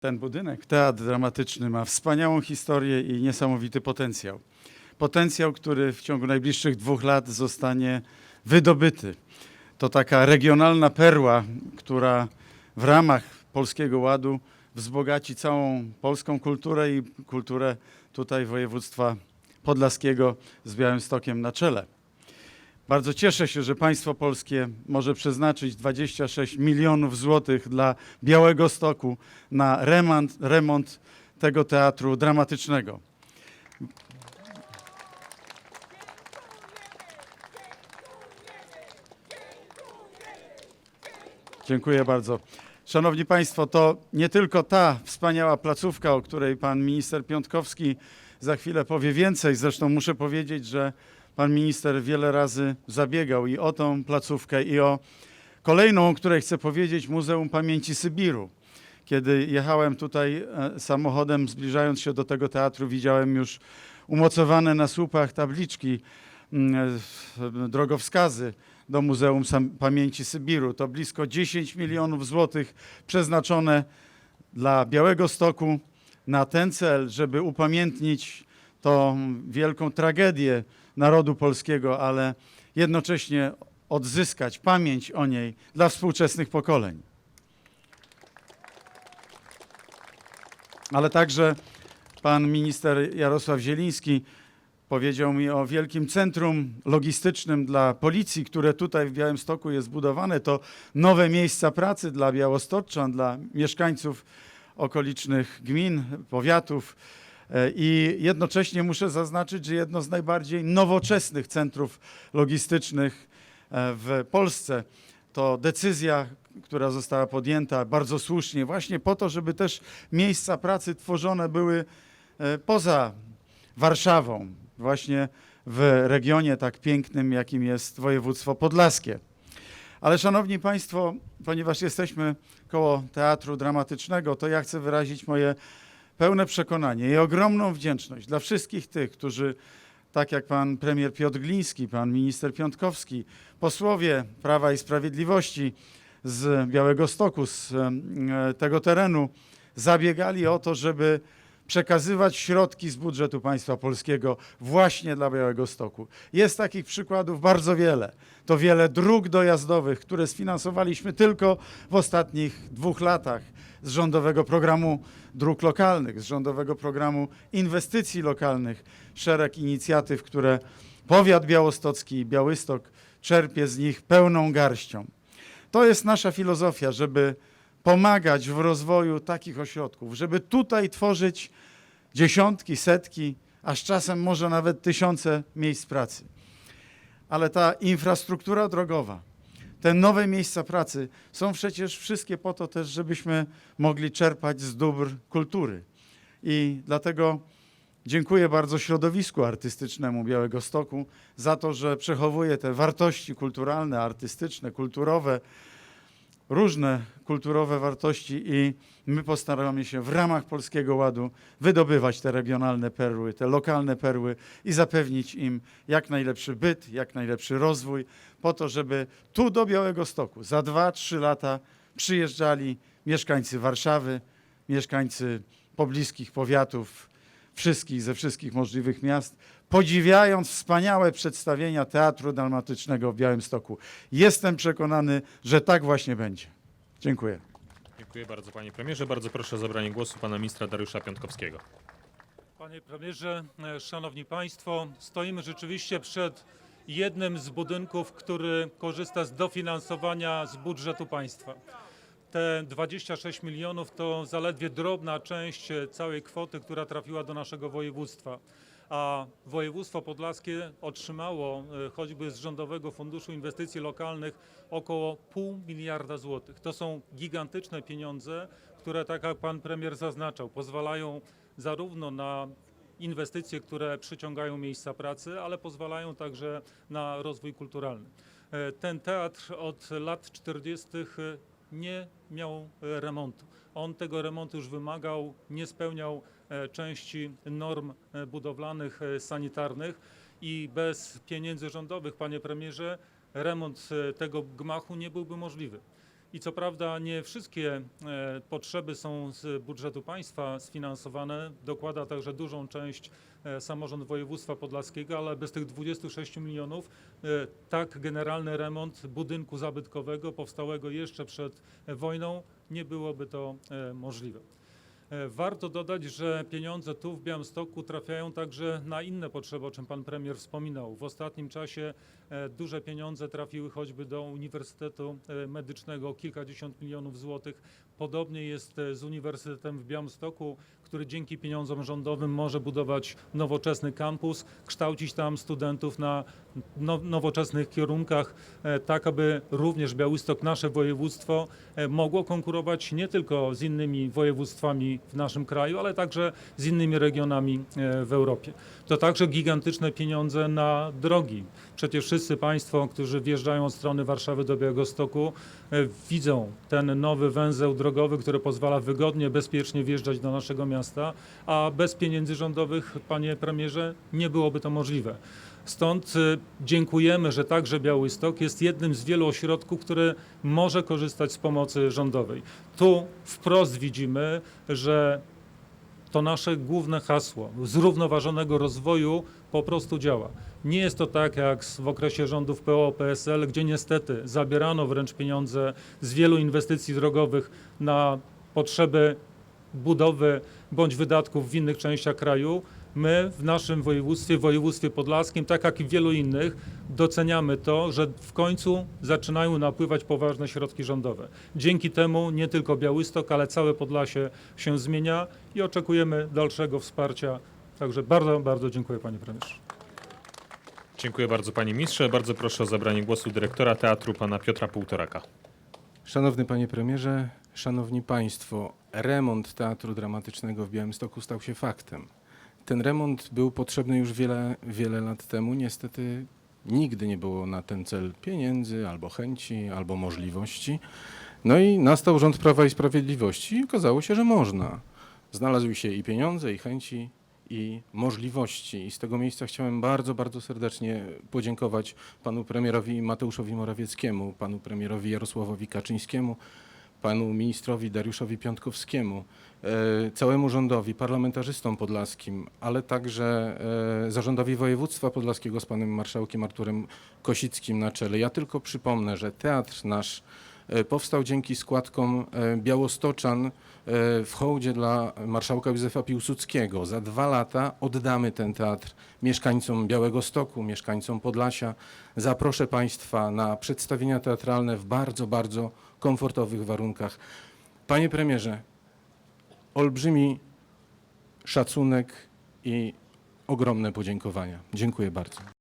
Ten budynek, teatr dramatyczny, ma wspaniałą historię i niesamowity potencjał. Potencjał, który w ciągu najbliższych dwóch lat zostanie wydobyty. To taka regionalna perła, która w ramach Polskiego Ładu wzbogaci całą polską kulturę i kulturę tutaj województwa podlaskiego z Białymstokiem na czele. Bardzo cieszę się, że państwo polskie może przeznaczyć 26 milionów złotych dla Białego Stoku na remont, remont tego teatru dramatycznego. Dziękuję bardzo. Szanowni Państwo, to nie tylko ta wspaniała placówka, o której pan minister Piątkowski za chwilę powie więcej. Zresztą muszę powiedzieć, że pan minister wiele razy zabiegał i o tą placówkę, i o kolejną, o której chcę powiedzieć, Muzeum Pamięci Sybiru. Kiedy jechałem tutaj e, samochodem, zbliżając się do tego teatru, widziałem już umocowane na słupach tabliczki, mm, e, drogowskazy do Muzeum Pamięci Sybiru. To blisko 10 milionów złotych przeznaczone dla Białego Stoku na ten cel, żeby upamiętnić tą wielką tragedię narodu polskiego, ale jednocześnie odzyskać pamięć o niej dla współczesnych pokoleń. Ale także pan minister Jarosław Zieliński powiedział mi o wielkim centrum logistycznym dla policji, które tutaj w Białymstoku jest budowane. To nowe miejsca pracy dla białostoczan, dla mieszkańców okolicznych gmin, powiatów. E, I jednocześnie muszę zaznaczyć, że jedno z najbardziej nowoczesnych centrów logistycznych e, w Polsce to decyzja, która została podjęta bardzo słusznie, właśnie po to, żeby też miejsca pracy tworzone były e, poza Warszawą, właśnie w regionie tak pięknym, jakim jest województwo podlaskie. Ale szanowni Państwo, ponieważ jesteśmy koło teatru dramatycznego, to ja chcę wyrazić moje pełne przekonanie i ogromną wdzięczność dla wszystkich tych, którzy, tak jak pan premier Piotr Gliński, pan minister Piątkowski, posłowie Prawa i Sprawiedliwości z Białego Stoku, z tego terenu, zabiegali o to, żeby przekazywać środki z budżetu państwa polskiego właśnie dla Białego Stoku. Jest takich przykładów bardzo wiele. To wiele dróg dojazdowych, które sfinansowaliśmy tylko w ostatnich dwóch latach z rządowego programu dróg lokalnych, z rządowego programu inwestycji lokalnych, szereg inicjatyw, które powiat białostocki i Białystok czerpie z nich pełną garścią. To jest nasza filozofia, żeby pomagać w rozwoju takich ośrodków, żeby tutaj tworzyć dziesiątki, setki, aż czasem może nawet tysiące miejsc pracy. Ale ta infrastruktura drogowa, te nowe miejsca pracy są przecież wszystkie po to też, żebyśmy mogli czerpać z dóbr kultury. I dlatego dziękuję bardzo środowisku artystycznemu Białego Stoku za to, że przechowuje te wartości kulturalne, artystyczne, kulturowe, różne kulturowe wartości i my postaramy się w ramach Polskiego Ładu wydobywać te regionalne perły, te lokalne perły i zapewnić im jak najlepszy byt, jak najlepszy rozwój, po to, żeby tu do Białego Stoku za 2-3 lata przyjeżdżali mieszkańcy Warszawy, mieszkańcy pobliskich powiatów, wszystkich, ze wszystkich możliwych miast, podziwiając wspaniałe przedstawienia Teatru Dramatycznego w Białymstoku. Jestem przekonany, że tak właśnie będzie. Dziękuję. Dziękuję bardzo panie premierze. Bardzo proszę o zabranie głosu pana ministra Dariusza Piątkowskiego. Panie premierze, e, szanowni państwo, stoimy rzeczywiście przed jednym z budynków, który korzysta z dofinansowania z budżetu państwa. Te 26 milionów to zaledwie drobna część całej kwoty, która trafiła do naszego województwa. A województwo podlaskie otrzymało e, choćby z Rządowego Funduszu Inwestycji Lokalnych około pół miliarda złotych. To są gigantyczne pieniądze, które, tak jak pan premier zaznaczał, pozwalają zarówno na inwestycje, które przyciągają miejsca pracy, ale pozwalają także na rozwój kulturalny. E, Ten teatr od lat 40. nie miał e, remontu. On tego remontu już wymagał, nie spełniał e, części norm e, budowlanych, sanitarnych i bez pieniędzy rządowych, panie premierze, remont tego gmachu nie byłby możliwy. I co prawda nie wszystkie e, potrzeby są z budżetu państwa sfinansowane, dokłada także dużą część e, samorząd województwa podlaskiego, ale bez tych 26 milionów e, tak generalny remont budynku zabytkowego powstałego jeszcze przed wojną nie byłoby to możliwe. E, Warto dodać, że pieniądze tu w Białymstoku trafiają także na inne potrzeby, o czym pan premier wspominał. W ostatnim czasie e, duże pieniądze trafiły choćby do Uniwersytetu e, Medycznego, kilkadziesiąt milionów złotych. Podobnie jest z Uniwersytetem w Białymstoku, który dzięki pieniądzom rządowym może budować nowoczesny kampus, kształcić tam studentów na nowoczesnych kierunkach, e, tak aby również Białystok, nasze województwo, e, mogło konkurować nie tylko z innymi województwami w naszym kraju, ale także z innymi regionami e, w Europie. To także gigantyczne pieniądze na drogi. Przecież wszyscy Państwo, którzy wjeżdżają od strony Warszawy do Białegostoku, widzą ten nowy węzeł drogowy, który pozwala wygodnie, bezpiecznie wjeżdżać do naszego miasta, a bez pieniędzy rządowych, panie premierze, nie byłoby to możliwe. Stąd y, dziękujemy, że także Białystok jest jednym z wielu ośrodków, który może korzystać z pomocy rządowej. Tu wprost widzimy, że to nasze główne hasło zrównoważonego rozwoju po prostu działa. Nie jest to tak jak w okresie rządów PO-PSL, gdzie niestety zabierano wręcz pieniądze z wielu inwestycji drogowych na potrzeby budowy bądź wydatków w innych częściach kraju. My w naszym województwie, w województwie podlaskim, tak jak i w wielu innych, doceniamy to, że w końcu zaczynają napływać poważne środki rządowe. Dzięki temu nie tylko Białystok, ale całe Podlasie się zmienia i oczekujemy dalszego wsparcia. Także bardzo, bardzo dziękuję panie premierze. Dziękuję bardzo panie ministrze. Bardzo proszę o zabranie głosu dyrektora teatru pana Piotra Półtoraka. Szanowny panie premierze, szanowni państwo, remont Teatru Dramatycznego w Białymstoku stał się faktem. Ten remont był potrzebny już wiele, wiele lat temu. Niestety nigdy nie było na ten cel pieniędzy, albo chęci, albo możliwości. No i nastał rząd Prawa i Sprawiedliwości i okazało się, że można. Znalazły się i pieniądze, i chęci, i możliwości. I z tego miejsca chciałem bardzo, bardzo serdecznie podziękować panu premierowi Mateuszowi Morawieckiemu, panu premierowi Jarosławowi Kaczyńskiemu, panu ministrowi Dariuszowi Piątkowskiemu, e, całemu rządowi, parlamentarzystom podlaskim, ale także e, zarządowi województwa podlaskiego z panem marszałkiem Arturem Kosickim na czele. Ja tylko przypomnę, że teatr nasz e, powstał dzięki składkom białostoczan w hołdzie dla marszałka Józefa Piłsudskiego. Za dwa lata oddamy ten teatr mieszkańcom Białego Stoku, mieszkańcom Podlasia. Zaproszę Państwa na przedstawienia teatralne w bardzo, bardzo komfortowych warunkach. Panie premierze, olbrzymi szacunek i ogromne podziękowania. Dziękuję bardzo.